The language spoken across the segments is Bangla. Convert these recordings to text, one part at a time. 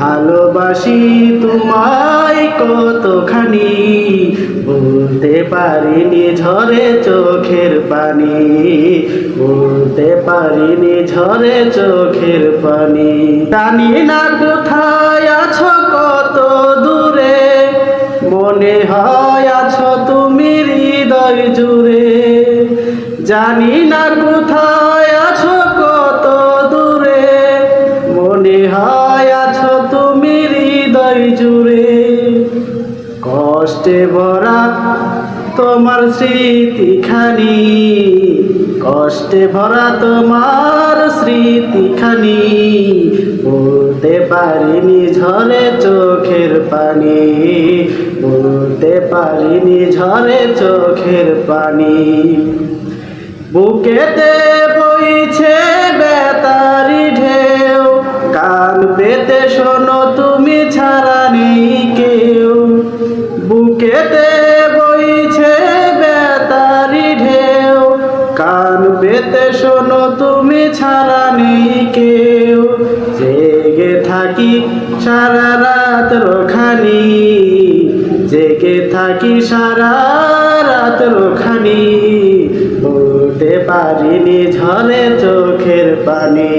ভালোবাসি তোমায় কতখানি? বলতে পারিনি ঝরে চোখের পানি। বলতে পারিনি ঝরে চোখের পানি। জানি না কোথায় আছো, কত দূরে। মনে হয় আছো তুমি হৃদয় জুড়ে। জানি না কোথায় জুড়ে কষ্টে ভরা তোমার স্মৃতিখানি, কষ্টে ভরা তোমার স্মৃতিখানি, বলতে পারিনি ঝরে চোখের পানি, বলতে পারিনি ঝরে চোখের পানি। বুকেতে পেতে শোনো, তুমি ছাড়া নেই কেউ। জেগে থাকি সারা রাত রোখানি। জেগে থাকি সারা রাত রোখানি। বলতে পারিনি ঝরে চোখের পানি।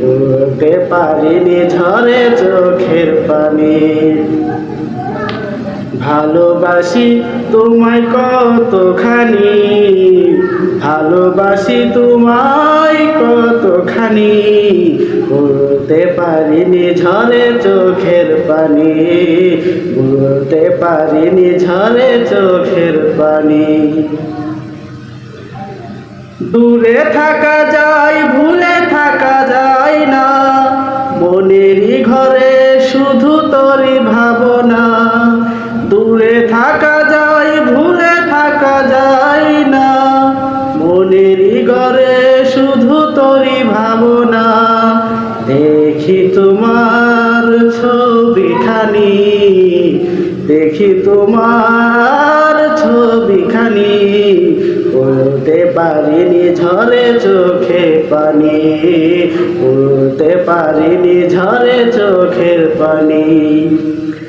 বলতে পারিনি ঝরে চোখের পানি। ভালোবাসি তোমায় কতখানি। ভালোবাসি তোমায় কতখানি? বলতে পারিনি ঝরে চোখের পানি। বলতে পারিনি ঝরে চোখের পানি। দূরে থাকা যায় ভুলে মনেরই ঘরে শুধু তোরই ভাবনা। দেখি তোমার ছবিখানি, দেখি তোমার ছবিখানি। বলতে পারিনি ঝরে চোখে পানি বলতে পারিনি ঝরে চোখের পানি।